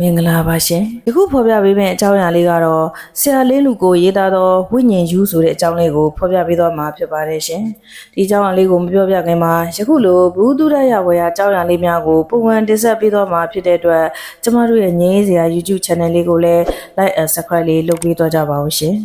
မင်္ဂလာပါရှင်ယခုဖော်ပြပေးမယ့်အကြောင်းအရာလေးကတော့ဆရာလေးလူကိုရေးသားသောဝိညာဉ်ယူဆိုတဲ့အကြောင်းလေးကိုဖော်ပြပေးသွားမှာဖြစ်ပါတယ်ရှင်ဒီအကြောင်းအရာလေးကိုမပြောပြခင်မှာယခုလိုဘူးဒုရရဝယ်ရအကြောင်းအရာလေးများကိုပုံမှန်တင်ဆက်ပေးသွားမှာဖြစ်တဲ့အတွက်ကျမတို့ရဲ့ငင်းရေးစရာ YouTube channel လေးကိုလည်း like and subscribe လေးလုပ်ပေးသွားကြပါဦးရှင်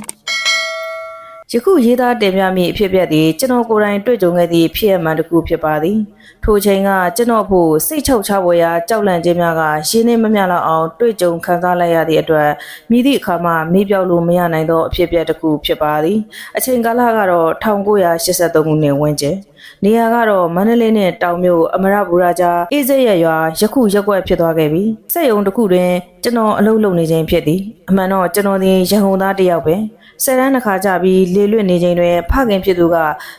ယခုရေးသားတင်ပြမိအဖြစ်အပျက်သည်ကျွန်တော်ကိုယ်တိုင်တွေ့ကြုံခဲ့သည့်ဖြစ်ရမှန်တစ်ခုဖြစ်ပါသည်ထိုချိန်ကကျွန်တော်ဖို့စိတ်ချုပ်ချဖွယ်ရာကြောက်လန့်ခြင်းများကရှင်းနေမမျှလောက်အောင်တွေ့ကြုံခံစားလိုက်ရသည့်အတွက်မိသည့်အခါမှမေ့ပြောက်လို့မရနိုင်သောအဖြစ်အပျက်တစ်ခုဖြစ်ပါသည်အချိန်ကာလကတော့1983ခုနှစ်ဝန်းကျင်နေရာကတော့မန္တလေးနဲ့တောင်မြို့အမရပူရာကြားအေးစက်ရရွာယခုရက်ွက်ဖြစ်သွားခဲ့ပြီစက်ယုံတစ်ခုတွင်ကျွန်တော်အလုပ်လုပ်နေခြင်းဖြစ်သည်အမှန်တော့ကျွန်တော်ဒီရဟုံသားတစ်ယောက်ပဲဆယ်တန်းတစ်ခါကြာပြီးလေလွတ်နေချိန်တွင်ဖခင်ဖြစ်သူက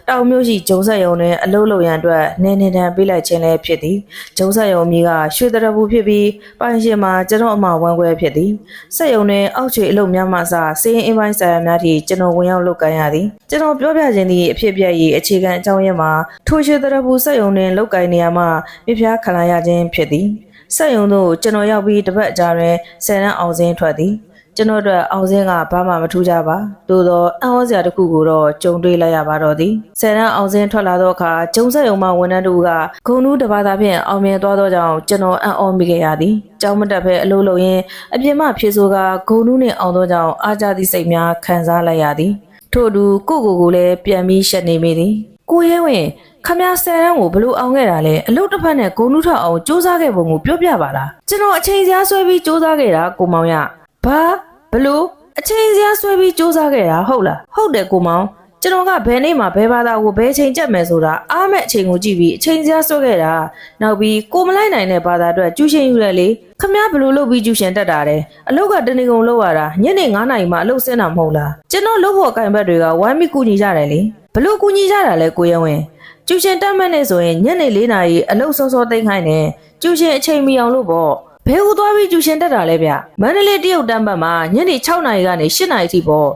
တောင်မြို့ရှိဂျုံဆက်ယုံတွင်အလုပ်လုပ်ရန်အတွက်နေနေတန်ပေးလိုက်ခြင်းလည်းဖြစ်သည်ဂျုံဆက်ယုံမြေကရွှေတရဘူးဖြစ်ပြီးပိုင်ရှင်မှာကျွန်တော်အမဝမ်းခွဲဖြစ်သည်ဆက်ယုံတွင်အောက်ခြေအလုပ်များမှစစင်းအင်းပိုင်းဆိုင်ရာများထိကျွန်တော်ဝင်ရောက်လုပ်ကိုင်ရသည်ကျွန်တော်ပြောပြခြင်းသည့်အဖြစ်အပျက်၏အခြေခံအကြောင်းရင်းမှာထိုရွှေတရဘူးဆက်ယုံတွင်လုပ်ကိုင်နေရမှပြပြခံလာရခြင်းဖြစ်သည်ဆက်ယုံတို့ကျွန်တော်ရောက်ပြီးတစ်ပတ်အကြာတွင်ဆယ်တန်းအောင်စင်းထွက်သည် ကျွန်တော်တို့အောင်စင်းကဘာမှမထူးကြပါသို့သောအံ့ဩစရာတစ်ခုကိုတော့ကြုံတွေ့လိုက်ရပါတော့သည်ဆယ်တန်းအောင်စင်းထွက်လာသောအခါကျုံဆက်ယုံမှဝန်ထမ်းတို့ကဂုံနူးတစ်ပါးသာဖြင့်အောင်မြင်သွားသောကြောင့်ကျွန်တော်အံ့ဩမိခဲ့ရသည်ကြောင်းမတက်ဖဲအလုပ်လုပ်ရင်းအပြင်မှဖြေဆိုကဂုံနူးနှင့်အောင်သောကြောင့်အားကြသည့်စိတ်များခံစားလိုက်ရသည်ထို့အတူကိုကိုကိုလည်းပြန်ပြီးရှက်နေမိသည်ကိုရဲဝင်ခမရဆယ်တန်းကိုဘလို့အောင်ခဲ့တာလဲအလုတ်တစ်ဖက်နဲ့ဂုံနုထောက်အောင်စူးစမ်းခဲ့ပုံကိုပြောပြပါလားကျွန်တော်အချိန်စရာဆွဲပြီးစူးစမ်းခဲ့တာကိုမောင်ရ ဘာဘလို့အချိန်စရာဆွဲပြီးစူးစမ်းခဲ့တာဟုတ်လားဟုတ်တယ်ကိုမောင်ကျွန်တော်ကဘယ်နေ့မှဘယ်ဘာသာကိုဘယ်ချိန်ကြက်မယ်ဆိုတာအားမဲ့အချိန်ကိုကြည့်ပြီးအချိန်စရာဆွဲခဲ့တာနောက်ပြီးကိုမလိုက်နိုင်တဲ့ဘာသာအတွက်ကျူရှင်ယူရလေခမရဘလို့လုပ်ပြီးကျူရှင်တက်တာတယ်အလုတ်ကတနေကုန်လောက်ရတာညနေ9နာရီမှအလုတ်ဆင်းတာမဟုတ်လားကျွန်တော်လုပ်ဖို့ကင်ဘက်တွေကဝိုင်းပြီးကူညီကြတယ်လေဘလို့ကူညီကြတာလဲကိုရဝင်းကျူရှင်တက်မှတ်နေဆိုရင်ညနေ၄နာရီအလုတ်စောစောသိမ်းခိုင်းတယ်ကျူရှင်အချိန်မီအောင်လို့ပေါ့ ဘယ်ကိုသွားပြီးကျူရှင်တက်တာလဲဗျမန္တလေးတရုတ်တန်းပတ်မှာညနေ6နာရီကနေ8နာရီထိပေါ့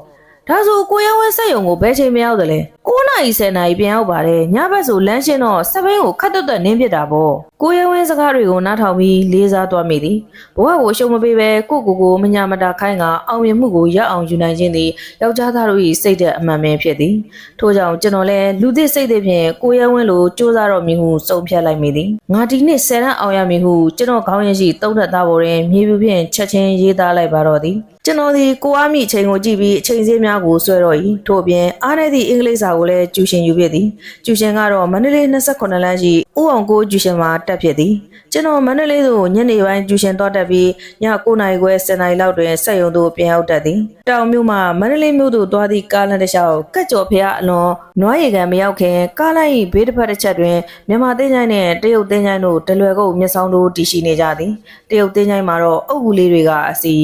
ဒါဆိုကိုရဲဝဲဆက်ယုံကိုဘယ်ချိန်မရောက်တယ်လဲ 9နာရီ10နာရီပြန်ရောက်ပါတယ်ညဘက်ဆိုလမ်းရှင်းတော့စပိန်ကိုခတ်တွတ်တွတ်နင်းပြတာပေါ့ကိုရဲဝဲစကားတွေကိုနားထောင်ပြီးလေးစားသွားမိသည်ဘဝကိုရှုံမပေးပဲကိုကိုကိုမညာမတာခိုင်းကအောင်မြင်မှုကိုရအောင်ယူနိုင်ခြင်းသည်ယောက်ျားသားတို့၏စိတ်တဲ့အမှန်ပဲဖြစ်သည်ထို့ကြောင့်ကျွန်တော်လည်းလူသစ်စိတ်သစ်ဖြင့်ကိုရဲဝင်းလိုစူးစမ်းတော့မည်ဟုစုံဖြတ်လိုက်မိသည်ငါဒီနှစ်ဆယ်တန်းအောင်ရမည်ဟုကျွန်တော်ခေါင်းရရှိသုံးသက်သားပေါ်တွင်မြေပြူဖြင့်ချက်ချင်းရေးသားလိုက်ပါတော့သည်ကျွန်တော်ဒီကိုအားမိအချိန်ကိုကြည့်ပြီးအချိန်စည်းများကိုဆွဲတော့၏ထို့အပြင်အားနေသည့်အင်္ဂလိပ်စာကိုလည်းကျူရှင်ယူဖြစ်သည်ကျူရှင်ကတော့မန္တလေး28လမ်းရှိဦးအောင်ကိုကျူရှင်မှာတက်ဖြစ်သည်ကျွန်တော်မန္တလေးသို့ညနေပိုင်းကျူရှင်တော့တက်ပြီးည9နာရီခွဲ10နာရီလောက်တွင်ဆက်ရုံသို့ပြန်ရောက်တတ်သည်တောင်မြို့မှမန္တလေးမြို့သို့သွားသည့်ကားလမ်းတစ်လျှောက်ကတ်ကြော်ဖျားအလွန်နွားရီကန်မရောက်ခင်ကားလိုင်း၏ဘေးတစ်ဖက်တစ်ချက်တွင်မြန်မာတင်းချိုင်းနှင့်တရုတ်တင်းချိုင်းတို့တလွယ်ကုတ်မျက်စောင်းတို့တည်ရှိနေကြသည်တရုတ်တင်းချိုင်းမှာတော့အုပ်ကူလေးတွေကအစီ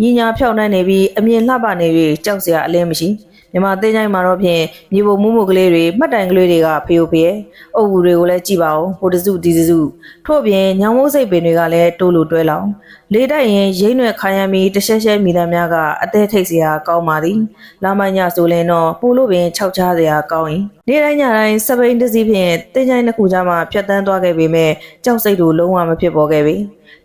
ညီညာဖြောက်နှံ့နေပြီးအမြင်လှပနေ၍ကြောက်စရာအလဲမရှိ မြန်မာတင်းချိုင်းမှာတော့ဖြင့်မြေပုံမှုမှုကလေးတွေမှတ်တိုင်ကလေးတွေကဖေယိုဖေယအုပ်ကူတွေကိုလည်းကြည့်ပါဦးဟိုတစုဒီတစုထို့အပြင်ညောင်မိုးစိတ်ပင်တွေကလည်းတိုးလိုတွဲလောင်လေတိုက်ရင်ရိမ့်ရွယ်ခိုင်းရမီတရှက်ရှက်မိသားများကအသေးထိတ်စရာကောင်းပါသည်လာမညဆိုရင်တော့ပို့လို့ပင်ခြောက်ချစရာကောင်း၏နေ့တိုင်းညတိုင်းစပိန်တစ်စီးဖြင့်တင်းချိုင်းတစ်ခုကြားမှာဖြတ်တန်းသွားခဲ့ပေမဲ့ကြောက်စိတ်တို့လုံးဝမဖြစ်ပေါ်ခဲ့ပေ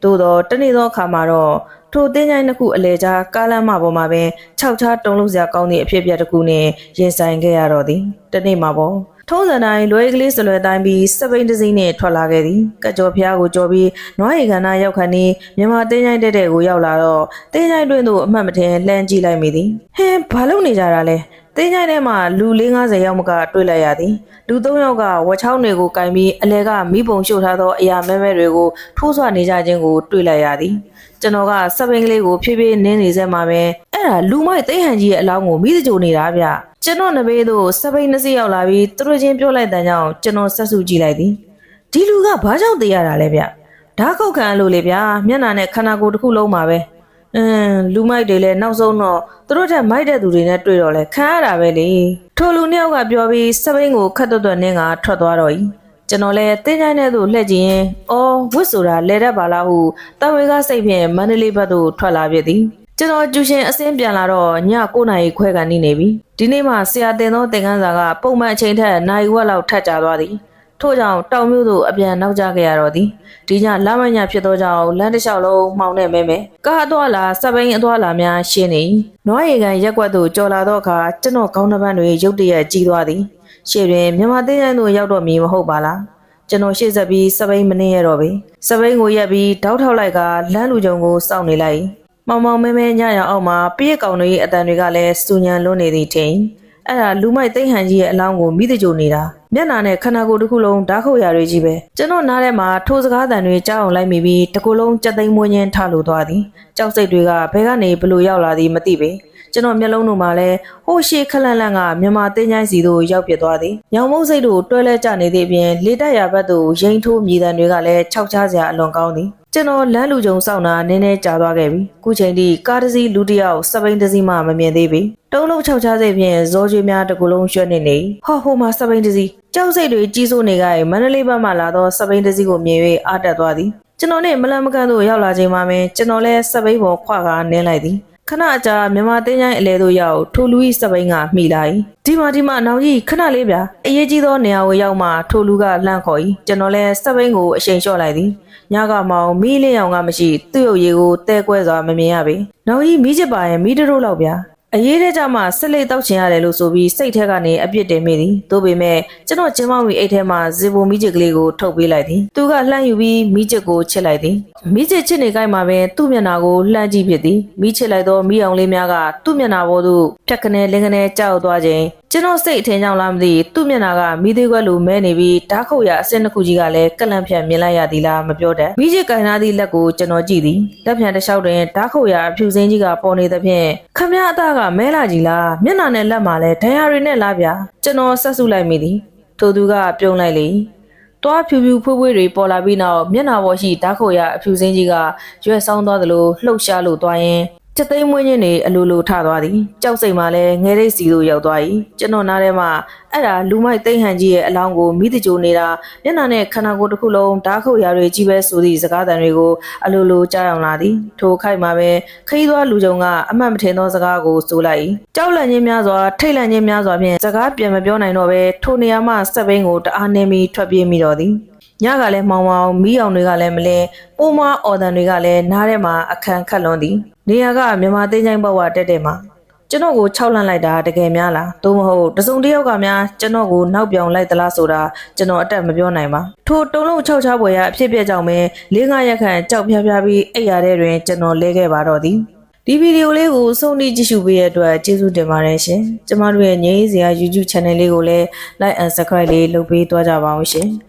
သို့တော့တနေ့သောအခါမှာတော့ ထိုတင်းချိုင်းတစ်ခုအလဲကြားကားလမ်းမပေါ်မှာပင်ခြောက်ချတုံးလို့စရာကောင်းသည့်အဖြစ်အပျက်တစ်ခုနှင့်ရင်ဆိုင်ခဲ့ရတော့သည်တနေ့မှာပေါ့ထုံးစံတိုင်းလွယ်ကလေးစလွယ်တိုင်းပြီးစပိန်တစ်စီးနှင့်ထွက်လာခဲ့သည်ကကြော်ဖျားကိုကြော်ပြီးနွားရီကန္နာရောက်ခဏီမြန်မာတင်းချိုင်းတက်တဲ့ကိုရောက်လာတော့တင်းချိုင်းတွင်သို့အမှတ်မထင်လှမ်းကြည့်လိုက်မိသည်ဟင်းဘာလုပ်နေကြတာလဲ တင်းချိုင်းထဲမှာလူ450ယောက်မကတွေ့လိုက်ရသည်လူ3ယောက်ကဝက်ချောင်းတွေကိုကင်ပြီးအလဲကမိဘုံရှို့ထားသောအရာမဲမဲတွေကိုထိုးဆွနေကြခြင်းကိုတွေ့လိုက်ရသည်ကျွန်တော်ကစပိန်ကလေးကိုဖြည်းဖြည်းနင်းနေစဲမှာပဲအဲ့ဒါလူမိုက်သိဟန်ကြီးရဲ့အလောင်းကိုမိစကြိုနေတာဗျကျွန်တော်နဘေးသို့စပိန်နှစ်စီးရောက်လာပြီးသူတို့ချင်းပြောလိုက်တဲ့ကြောင့်ကျွန်တော်ဆက်စုကြည့်လိုက်သည်ဒီလူကဘာကြောင့်တေးရတာလဲဗျဓာတ်ခုတ်ခံလို့လေဗျာမျက်နှာနဲ့ခန္ဓာကိုယ်တစ်ခုလုံးမှာပဲ အင်းလူမိုက်တွေလည်းနောက်ဆုံးတော့သူတို့ထက်မိုက်တဲ့သူတွေနဲ့တွေ့တော့လဲခံရတာပဲလေထိုလူနှစ်ယောက်ကပြောပြီးစပိန်ကိုခတ်တွတ်တွတ်နင်းကထွက်သွားတော့ E ကျွန်တော်လည်းတင်းချိုင်းတဲ့သို့လှည့်ကြည့်ရင်အော်ဝစ်ဆိုတာလဲတတ်ပါလားဟုတဝေကစိတ်ဖြင့်မန္တလေးဘက်သို့ထွက်လာဖြစ်သည်ကျွန်တော်ကျူရှင်အစင်းပြန်လာတော့ည9နာရီခွဲကနေနေပြီဒီနေ့မှဆရာတင်သောသင်ခန်းစာကပုံမှန်အချိန်ထက်နိုင်ဝက်လောက်ထပ်ကြသွားသည် ထို့ကြောင့်တောင်မြို့သို့အပြန်နောက်ကျခဲ့ရတော့သည်ဒီညလမ်းမညဖြစ်သောကြောင့်လမ်းတစ်လျှောက်လုံးမှောင်နေမဲမဲကားအသွားလာစပိန်အသွားလာများရှင်းနေနွားရီကန်ရက်ကွက်သို့ကြော်လာသောအခါကျွန်တော်ကောင်းတစ်ပန်းတွေရုတ်တရက်ကြီးသွားသည်ရှေ့တွင်မြန်မာသေးတိုင်းသို့ရောက်တော့မည်မဟုတ်ပါလားကျွန်တော်ရှေ့ဆက်ပြီးစပိန်မနေရတော့ပေစပိန်ကိုရက်ပြီးတောက်ထောက်လိုက်ကလမ်းလူကြုံကိုစောင့်နေလိုက်မောင်မောင်မဲမဲညရအောင်မှာပြည့်ကောင်တွေရဲ့အတန်တွေကလည်းစူညံလွန်းနေသည်ထင်အဲ့ဒါလူမိုက်သိမ့်ဟန်ကြီးရဲ့အလောင်းကိုမိတကြိုနေတာ မျက်နာနဲ့ခန္ဓာကိုယ်တစ်ခုလုံးဓာတ်ခုတ်ရာတွေကြီးပဲကျွန်တော်နားထဲမှာထိုးစကားတန်တွေကြားအောင်လိုက်မိပြီးတစ်ခုလုံးကြက်သိမ်းမွင်းချင်းထလို့သွားသည်ကြောက်စိတ်တွေကဘဲကနေဘလို့ရောက်လာသည်မသိပေကျွန်တော်မျက်လုံးတို့မှာလည်းဟိုးရှိခလန့်လန့်ကမြန်မာတင်းချိုင်းစီတို့ရောက်ပြသွားသည်။ညောင်မုံစိတ်တို့တွဲလဲကျနေသည့်အပြင်လေတက်ရဘက်သို့ရိန်ထိုးမြည်တံတွေကလည်းခြောက်ချစရာအလွန်ကောင်းသည်။ ကျွန်တော်လမ်းလူကြုံစောင့်တာနည်းနည်းကြာသွားခဲ့ပြီ။ခုချိန်ထိကားတစ်စီးလူတစ်ယောက်စပိန်တစ်စီးမှမမြင်သေးပြီ။တုံးလုံးခြောက်ချစိတ်ဖြင့်ဇော်ကျွေးများတစ်ကူလုံးရွှက်နေနေ။ဟောဟိုမှာစပိန်တစ်စီးကြောက်စိတ်တွေကြီးစိုးနေကြရင်မန္တလေးဘက်မှလာသောစပိန်တစ်စီးကိုမြင်၍အားတက်သွားသည်။ကျွန်တော်နဲ့မလန်မကန်တို့ရောက်လာချိန်မှာပင်ကျွန်တော်လည်းစပိန်ပေါ်ခွာကာနင်းလိုက်သည်။ခဏကြာမြန်မာတင်းချိုင်းအလဲတို့ရောက်ထိုလူကြီးစပိန်ကမိလိုက်ဒီမှာဒီမှာနောင်ကြီးခဏလေးဗျာအရေးကြီးသောနေရာကိုရောက်မှထိုလူကလှမ်းခေါ်၏ကျွန်တော်လည်းစပိန်ကိုအရှိန်လျှော့လိုက်သည် ညကမောင်မီးလင်းအောင်ကမရှိသူ့ရုပ်ရည်ကိုတဲကွဲစွာမမြင်ရပေနောင်ကြီးမီးချစ်ပါရင်မီးတရိုးလောက်ဗျာအရေးတဲ့ကြမှာဆက်လက်တောက်ချင်ရတယ်လို့ဆိုပြီးစိတ်ထဲကနေအပြစ်တင်မိသည်။သို့ပေမဲ့ကျွန်တော်ကျင်းမောင်းပြီးအိတ်ထဲမှာဇေဘိုမီးချစ်ကလေးကိုထုတ်ပေးလိုက်သည်။သူကလှမ်းယူပြီးမီးချစ်ကိုချစ်လိုက်သည်။မီးချစ်ချစ်နေကြမှာပဲသူ့မျက်နှာကိုလှမ်းကြည့်ဖြစ်သည်။မီးချစ်လိုက်သောမီးအောင်လေးများကသူ့မျက်နှာပေါ်သို့ဖြတ်ကနေလင်းကနေကြောက်သွားခြင်းကျွန်တော်စိတ်အထင်ကြောင့်လားမသိသူ့မျက်နှာကမီးသေးခွက်လိုမဲနေပြီးဓာတ်ခုတ်ရအစင်းတစ်ခုကြီးကလည်းကလန့်ဖြတ်မြင်လိုက်ရသည်လားမပြောတတ်မိချစ်ကင်နာသည့်လက်ကိုကျွန်တော်ကြည့်သည်လက်ဖြံတစ်လျှောက်တွင်ဓာတ်ခုတ်ရအဖြူစင်းကြီးကပေါ်နေသဖြင့်ခမရအသားကမဲလာကြီးလားမျက်နှာနဲ့လက်မှာလည်းဒဏ်ရာတွေနဲ့လားဗျာကျွန်တော်ဆက်စုလိုက်မိသည်ထိုသူကပြုံးလိုက်လေတွားဖြူဖြူဖွေးဖွေးတွေပေါ်လာပြီးနောက်မျက်နှာပေါ်ရှိဓာတ်ခုတ်ရအဖြူစင်းကြီးကရွက်ဆောင်းသွားသလိုလှုပ်ရှားလို့သွားရင် ချက်သိမ်းမွေးခြင်းတွေအလိုလိုထသွားသည်ကြောက်စိတ်မှလည်းငဲရိတ်စီသို့ရောက်သွား၏ကျွန်တော်နားထဲမှာအဲ့ဒါလူမိုက်သိမ့်ဟန်ကြီးရဲ့အလောင်းကိုမိတကြိုနေတာမျက်နှာနဲ့ခန္ဓာကိုယ်တစ်ခုလုံးဓာတ်ခုတ်ရာတွေကြီးပဲဆိုသည့်စကားသံတွေကိုအလိုလိုကြားအောင်လာသည်ထိုခိုက်မှာပဲခရီးသွားလူကြုံကအမှတ်မထင်သောစကားကိုဆိုလိုက်၏ကြောက်လန့်ခြင်းများစွာထိတ်လန့်ခြင်းများစွာဖြင့်စကားပြန်မပြောနိုင်တော့ဘဲထိုနေရာမှစက်ဘိန်းကိုတအားနှင်းပြီးထွက်ပြေးမိတော့သည် ညကလည်းမှောင်မှောင်မီးအောင်တွေကလည်းမလင်းပိုးမအော်တန်တွေကလည်းနားထဲမှာအခန်းခတ်လွန်သည်နေရာကမြန်မာသိန်းချိုင်းဘဝတက်တဲ့မှာကျွန်တော်ကို၆လန့်လိုက်တာတကယ်များလားသို့မဟုတ်တစုံတစ်ယောက်ကများကျွန်တော်ကိုနောက်ပြောင်လိုက်သလားဆိုတာကျွန်တော်အတက်မပြောနိုင်ပါထိုတုံးလုံး၆ချပွဲရအဖြစ်ပြက်ကြောင့်ပဲ၄၅ရက်ခန့်ကြောက်ဖြားဖြားပြီးအိပ်ရတဲ့တွင်ကျွန်တော်လဲခဲ့ပါတော့သည်ဒီဗီဒီယိုလေးကိုစုံနေကြည့်ရှုပေးရတဲ့အတွက်ကျေးဇူးတင်ပါတယ်ရှင်။ကျမတို့ရဲ့ငြိမ်းစရာ YouTube Channel လေးကိုလည်း Like and Subscribe လေးလုပ်ပေးသွားကြပါအောင်ရှင်။